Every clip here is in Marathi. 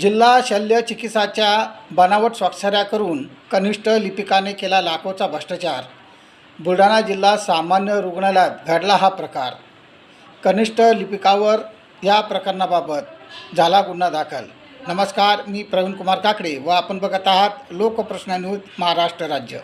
जिल्हा शल्य चिकित्साच्या बनावट स्वाक्षऱ्या करून कनिष्ठ लिपिकाने केला लाखोचा भ्रष्टाचार. बुलढाणा जिल्हा सामान्य रुग्णालयात घडला हा प्रकार. कनिष्ठ लिपिकावर या प्रकरणाबाबत झाला गुन्हा दाखल. नमस्कार मी प्रवीण कुमार काकडे व आपण बघत आहात लोकप्रश्न न्यूज महाराष्ट्र राज्य.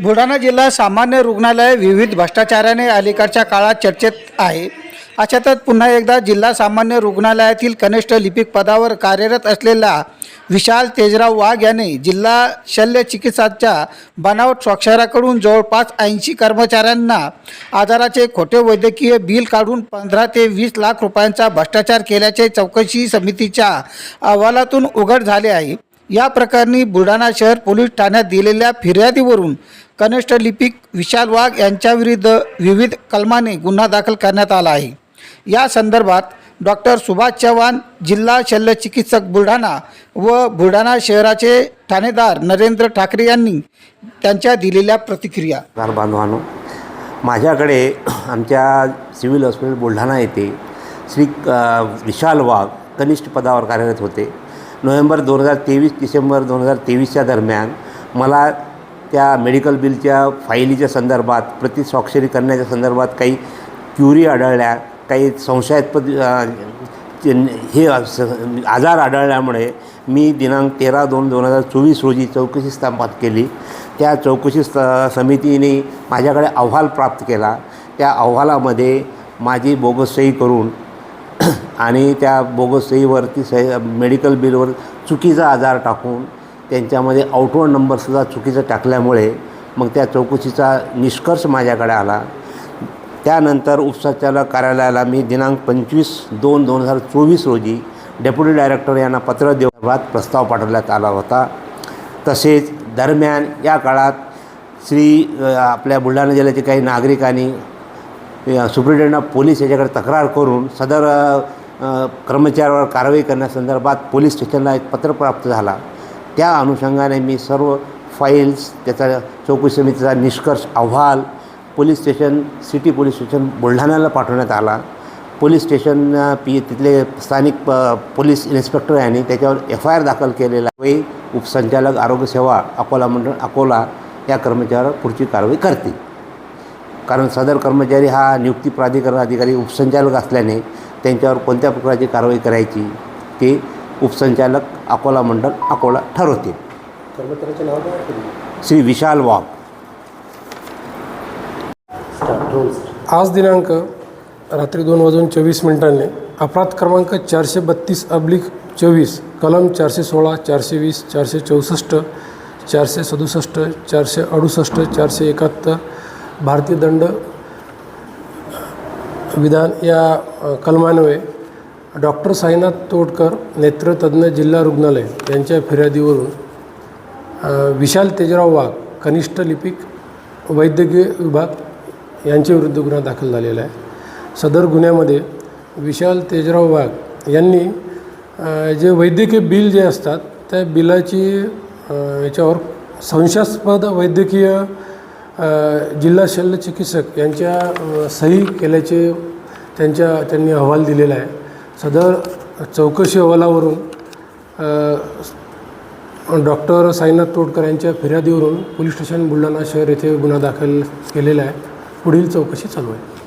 बुलढाणा जिल्हा सामान्य रुग्णालय विविध भ्रष्टाचाराने अलीकडच्या काळात चर्चेत आहे. अशातच पुन्हा एकदा जिल्हा सामान्य रुग्णालयातील कनिष्ठ लिपिक पदावर कार्यरत असलेला विशाल तेजराव वाघ याने जिल्हा शल्य चिकित्साच्या बनावट स्वाक्षराकडून जवळपास ऐंशी कर्मचाऱ्यांना आजाराचे खोटे वैद्यकीय बिल काढून पंधरा ते वीस लाख रुपयांचा भ्रष्टाचार केल्याचे चौकशी समितीच्या अहवालातून उघड झाले आहे. या प्रकरणी बुलढाणा शहर पोलीस ठाण्यात दिलेल्या फिर्यादीवरून कनिष्ठ लिपिक विशाल वाघ यांच्याविरुद्ध विविध कलमाने गुन्हा दाखल करण्यात आला आहे. या संदर्भात डॉक्टर सुभाष चव्हाण जिल्हा शल्यचिकित्सक बुलढाणा व बुलढाणा शहराचे ठाणेदार नरेंद्र ठाकरे यांनी त्यांच्या दिलेल्या प्रतिक्रिया. कार बांधवानो. माझ्याकडे आमच्या सिव्हिल हॉस्पिटल बुलढाणा येथे श्री विशाल वाघ कनिष्ठ पदावर कार्यरत होते. नोव्हेंबर दोन हजार तेवीस डिसेंबर दोन हजार तेवीसच्या दरम्यान मला त्या मेडिकल बिलच्या फाईलीच्या संदर्भात प्रति स्वाक्षरी करण्याच्या संदर्भात काही क्युरी आढळल्या. काही संशयास्पद हे स- आजार आढळल्यामुळे मी दिनांक तेरा दोन दोन हजार चोवीस रोजी चौकशी स्थापन केली. त्या चौकशी स समितीने माझ्याकडे अहवाल प्राप्त केला. त्या अहवालामध्ये माझी बोगस सही करून आणि त्या बोगसहीवरती सही मेडिकल बिलवर चुकीचा आजार टाकून त्यांच्यामध्ये आउटवर्ड नंबरसुद्धा चुकीचा टाकल्यामुळे मग त्या चौकशीचा निष्कर्ष माझ्याकडे आला. त्यानंतर उपसंचालक कार्यालयाला मी दिनांक पंचवीस दोन दोन हजार चोवीस रोजी डेप्युटी डायरेक्टर यांना पत्र देवभात प्रस्ताव पाठवण्यात आला होता. तसेच दरम्यान या काळात श्री आपल्या बुलढाणा जिल्ह्याचे काही नागरिकांनी सुप्रिटेंडंट ऑफ पोलीस याच्याकडे तक्रार करून सदर कर्मचाऱ्यावर कारवाई करण्यासंदर्भात पोलीस स्टेशनला एक पत्र प्राप्त झाला. त्या अनुषंगाने मी सर्व फाईल्स त्याचा चौकशी समितीचा निष्कर्ष अहवाल police station city police station बुलढाण्याला पाठवण्यात आला. पोलीस स्टेशन पी तिथले स्थानिक प पोलीस इन्स्पेक्टर यांनी त्याच्यावर एफ आय आर दाखल केलेला वे उपसंचालक आरोग्यसेवा अकोला मंडळ अकोला या कर्मचाऱ्यावर पुढची कारवाई करतील. कारण सदर कर्मचारी हा नियुक्ती प्राधिकरण अधिकारी उपसंचालक असल्याने त्यांच्यावर कोणत्या प्रकारची कारवाई करायची ते उपसंचालक अकोला मंडळ अकोला ठरवतील. कर्मचाऱ्याचे नाव? श्री विशाल वाघ. आज दिनांक रात्री दोन वाजून चोवीस मिनिटांनी अपराध क्रमांक चारशे बत्तीस अब्लिक चोवीस कलम चारशे सोळा चारशे वीस चारशे चौसष्ट चारशे सदुसष्ट चारशे अडुसष्ट चारशे एकाहत्तर भारतीय दंड विधान या कलमान्वये डॉक्टर साईनाथ तोडकर नेत्रतज्ञ जिल्हा रुग्णालय यांच्या फिर्यादीवरून विशाल तेजराव वाघ कनिष्ठ लिपिक वैद्यकीय विभाग यांच्याविरुद्ध गुन्हा दाखल झालेला आहे. सदर गुन्ह्यामध्ये विशाल तेजराव वाघ यांनी जे वैद्यकीय बिल जे असतात त्या बिलाची याच्यावर संशयास्पद वैद्यकीय जिल्हा शल्य चिकित्सक यांच्या सही केल्याचे त्यांच्या त्यांनी अहवाल दिलेला आहे. सदर चौकशी अहवालावरून डॉक्टर साईनाथ तोडकर यांच्या फिर्यादीवरून पोलीस स्टेशन बुलढाणा शहर येथे गुन्हा दाखल केलेला आहे. पुढील चौकशी चालू आहे